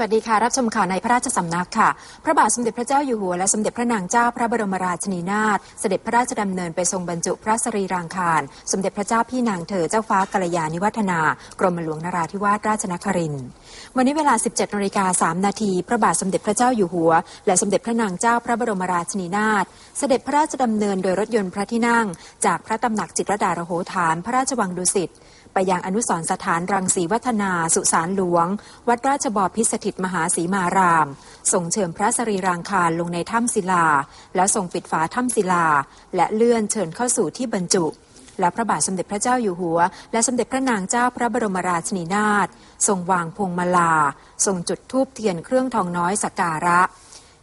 วัสดีค่ะ รับชมข่าวในพระราชสำนักค่ะ พระบาทสมเด็จพระเจ้าอยู่หัวและสมเด็จพระนางเจ้าพระบรมราชินีนาถเสด็จพระราชดำเนินไปทรงบรรจุพระสรีรางคาร สมเด็จพระเจ้าพี่นางเธอเจ้าฟ้ากัลยาณิวัฒนา กรมหลวงนราธิวาสราชนครินทร์วันนี้เวลา 17นาฬิกา3นาทีพระบาทสมเด็จพระเจ้าอยู่หัว และสมเด็จพระนางเจ้าพระบรมราชินีนาถเสด็จพระราชดำเนินโดยรถยนต์พระที่นั่ง จากพระตำหนักจิตรดารโหฐานพระราชวังดุสิต ไปยังอนุสรสถานรังสีวัฒนาสุสานหลวง วัดราชบพิสถิตมหาสีมารามส่งเชิญพระสรีรางคารลงในถ้ำศิลา แล้วส่งปิดฝาถ้ำศิลา และเลื่อนเชิญเข้าสู่ที่บรรจุ และพระบาทสมเด็จพระเจ้าอยู่หัว และสมเด็จพระนางเจ้าพระบรมราชินีนาถทรงวางพวงมาลาทรงจุดธูปเทียนเครื่องทองน้อยสักการะ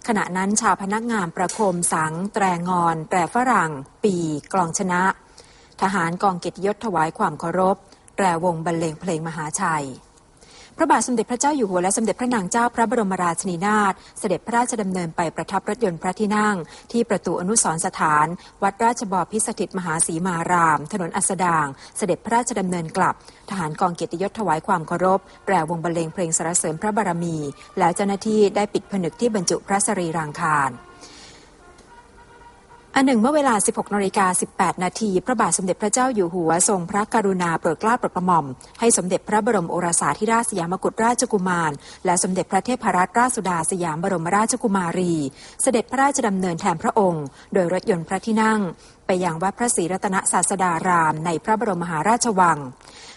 ขณะนั้นชาวพนักงานประโคมสัง แตรงอน แตรฝรั่ง ปี กลองชนะ ทหารกองเกียรติยศถวายความเคารพ แตรวงบรรเลงเพลงมหาชัย พระบาทสมเด็จพระเจ้าอยู่หัวและสมเด็จพระนางเจ้าพระบรมราชินีนาถเสด็จพระราชดำเนินไปประทับรถยนต์พระที่นั่ง ที่ประตูอนุสรณ์สถาน วัดราชบพิสถิตมหาสีมาราม ถนนอัสดาง เสด็จพระราชดำเนินกลับ ทหารกองเกียรติยศถวายความเคารพแตรวงบรรเลงเพลงสรรเสริญพระบารมี แล้วเจ้าหน้าที่ได้ปิดผนึกที่บรรจุพระสรีรางคาร อันหนึ่งเมื่อเวลา 16นาฬิกา18 นาที พระบาทสมเด็จพระเจ้าอยู่หัวทรงพระกรุณาโปรดเกล้าโปรดกระหม่อม ให้สมเด็จพระบรมโอรสาธิราชสยามกุฎราชกุมาร และสมเด็จพระเทพรัตนราชสุดาสยามบรมราชกุมารี เสด็จพระราชดำเนินแทนพระองค์ โดยรถยนต์พระที่นั่ง ไปยังวัดพระศรีรัตนศาสดารามในพระบรมมหาราชวัง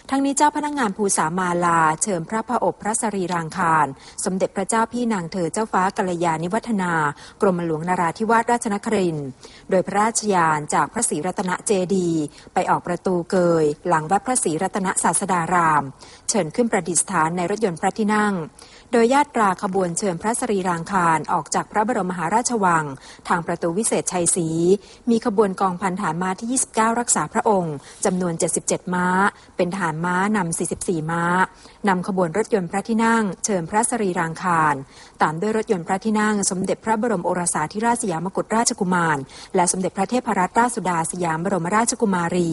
ทั้งนี้เจ้าพนักงงานภูสามาลา เชิญพระพระอบพระสรีรางคาร สมเด็จพระเจ้าพี่นางเธอเจ้าฟ้ากัลยาณิวัฒนา กรมหลวงนราธิวาสราชนคริน โดยพระราชยานจากพระศรีรัตนเจดีย์ไปออกประตูเกย หลังวัดพระศรีรัตนศาสดาราม เชิญขึ้นประดิษฐานในรถยนต์พระที่นั่ง โดยญาตราขบวนเชิญพระสรีรางคารออกจากพระบรมมหาราชวัง ทางประตูวิเศษชัยศรีมีขบวนกองพันฐานม้าที่ 29 รักษาพระองค์จำนวน 77 ม้า เป็นฐานม้านำ 44 ม้านำขบวนรถยนต์พระที่นั่ง เชิญพระสรีรางคาร ตามด้วยรถยนต์พระที่นั่ง สมเด็จพระบรมโอรสาธิราชสยามกุฎราชกุมาร และสมเด็จพระเทพรัตนราชสุดาสยามบรมราชกุมารี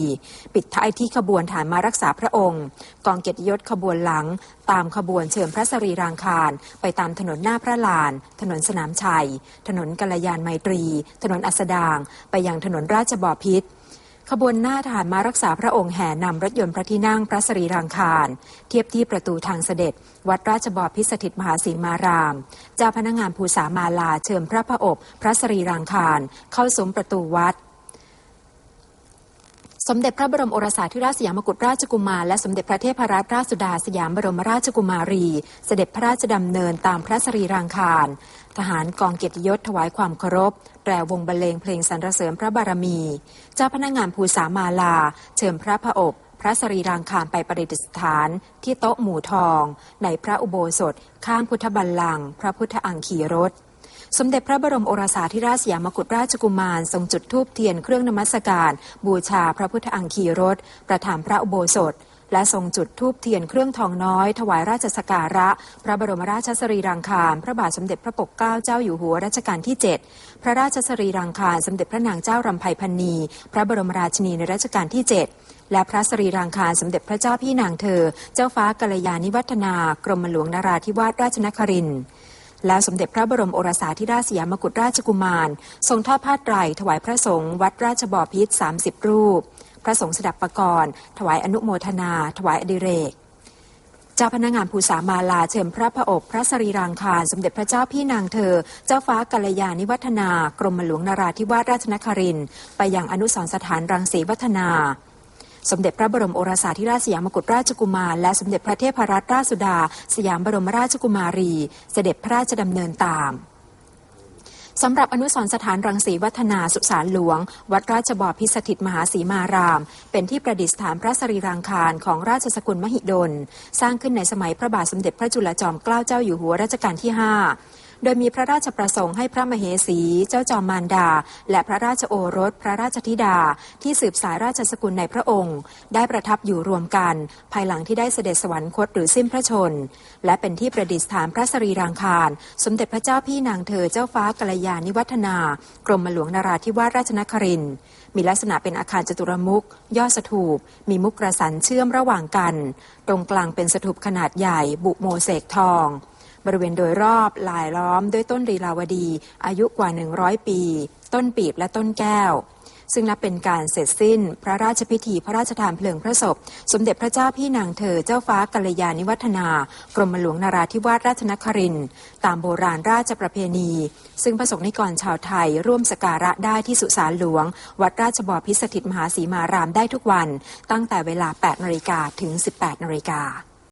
ปิดท้ายที่ขบวนฐานม้ารักษาพระองค์ กองเกียรติยศขบวนหลัง ตามขบวนเชิญพระสรีรางคาร ไปตามถนนหน้าพระลาน ถนนสนามชัย ถนนกัลยาณไมตรี ถนนอัสดาง ไปยังถนนราชบพิษขบวนหน้าฐานมารักษาพระองค์แห่นำรถยนต์พระที่นั่งพระสรีรังคาร เทียบที่ประตูทางเสด็จ วัดราชบพิสถิตมหาสีมาราม เจ้าพนักงานภูสามาลาเชิญพระพระอบพระสรีรังคาร เข้าสมประตูวัด สมเด็จพระบรมโอรสาธิราชสยามกุฎราชกุมารและสมเด็จพระเทพรัตนราชสุดาสยามบรมราชกุมารี เสด็จพระราชดำเนินตามพระสรีรางคาร ทหารกองเกียรติยศถวายความเคารพแตรวงบรรเลงเพลงสรรเสริญพระบารมี เจ้าพนักงานภูสามาลา เชิญพระพระอบพระสรีรางคารไปประดิษฐาน ที่โต๊ะหมู่ทอง ในพระอุโบสถ ข้างพุทธบัลลังก์พระพุทธอังคีรถ สมเด็จพระบรมโอรสาธิราชสยามกุฎราชกุมาร ทรงจุดธูปเทียนเครื่องนมัสการ บูชาพระพุทธอังคีรถประถามพระอุโบสถ และทรงจุดธูปเทียนเครื่องทองน้อย ถวายราชสการะ พระบรมราชสรีรางคารพระบาทสมเด็จพระปกเกล้าเจ้าอยู่หัวรัชกาลที่ 7 พระราชสรีรางคารสมเด็จพระนางเจ้ารำไพพันนีพระบรมราชินีในรัชกาลที่ 7และพระสรีรางคารสมเด็จพระเจ้าพี่นางเธอ เจ้าฟ้ากัลยาณิวัฒนา กรมหลวงนราธิวาสราชนครินทร์ แล้วสมเด็จพระบรมโอรสาธิราชสยามกุฎราชกุมาร ทรงทอดผ้าไตรถวายพระสงฆ์วัดราชบอพิตร30 รูป พระสงฆ์สดับประกรณ์ถวายอนุโมทนา ถวายอดิเรกเจ้าพนักงานภูสามาลาเชิญพระพระอบพระสรีรางคารสมเด็จพระเจ้าพี่นางเธอ เจ้าฟ้ากัลยาณิวัฒนากรมหลวงนราธิวาสราชนครินไปยังอนุสรสถานรังสีวัฒนา สมเด็จพระบรมโอรสาธิราชสยามกุฎราชกุมาร และสมเด็จพระเทพรัตนราชสุดา สยามบรมราชกุมารี เสด็จพระราชดำเนินตามสำหรับอนุสรณ์สถานรังสีวัฒนาสุสานหลวง วัดราชบอพิสถิตมหาสีมาราม เป็นที่ประดิษฐานพระสรีรางคารของราชสกุลมหิดล สร้างขึ้นในสมัยพระบาทสมเด็จพระจุลจอมเกล้าเจ้าอยู่หัวรัชกาลที่ 5 โดยมีพระราชประสงค์ให้พระมเหสี เจ้าจอมมารดา และพระราชโอรส พระราชธิดา ที่สืบสายราชสกุลในพระองค์ ได้ประทับอยู่รวมกัน ภายหลังที่ได้เสด็จสวรรคตหรือสิ้นพระชน และเป็นที่ประดิษฐานพระสรีรางคาร สมเด็จพระเจ้าพี่นางเธอเจ้าฟ้ากัลยาณิวัฒนากรมหลวงนราธิวาสราชนครินมีลักษณะเป็นอาคารจตุรมุขยอดสถูป มีมุกกระสันเชื่อมระหว่างกัน ตรงกลางเป็นสถูปขนาดใหญ่บุโมเสกทอง บริเวณโดยรอบหลายล้อมด้วยต้นรีลาวดี อายุกว่า 100 ปี ต้นปีบและต้นแก้ว ซึ่งนับเป็นการเสร็จสิ้นพระราชพิธีพระราชทานเพลิงพระศพ สมเด็จพระเจ้าพี่นางเธอเจ้าฟ้ากัลยาณิวัฒนากรมหลวงนาราธิวาสราชนครินตามโบราณราชประเพณี ซึ่งประสงค์นิกรชาวไทยร่วมสกการะได้ที่สุสานหลวง วัดราชบพิสถิตมหาสีมารามได้ทุกวัน ตั้งแต่เวลา 8นาฬิกาถึง 18นาฬิกา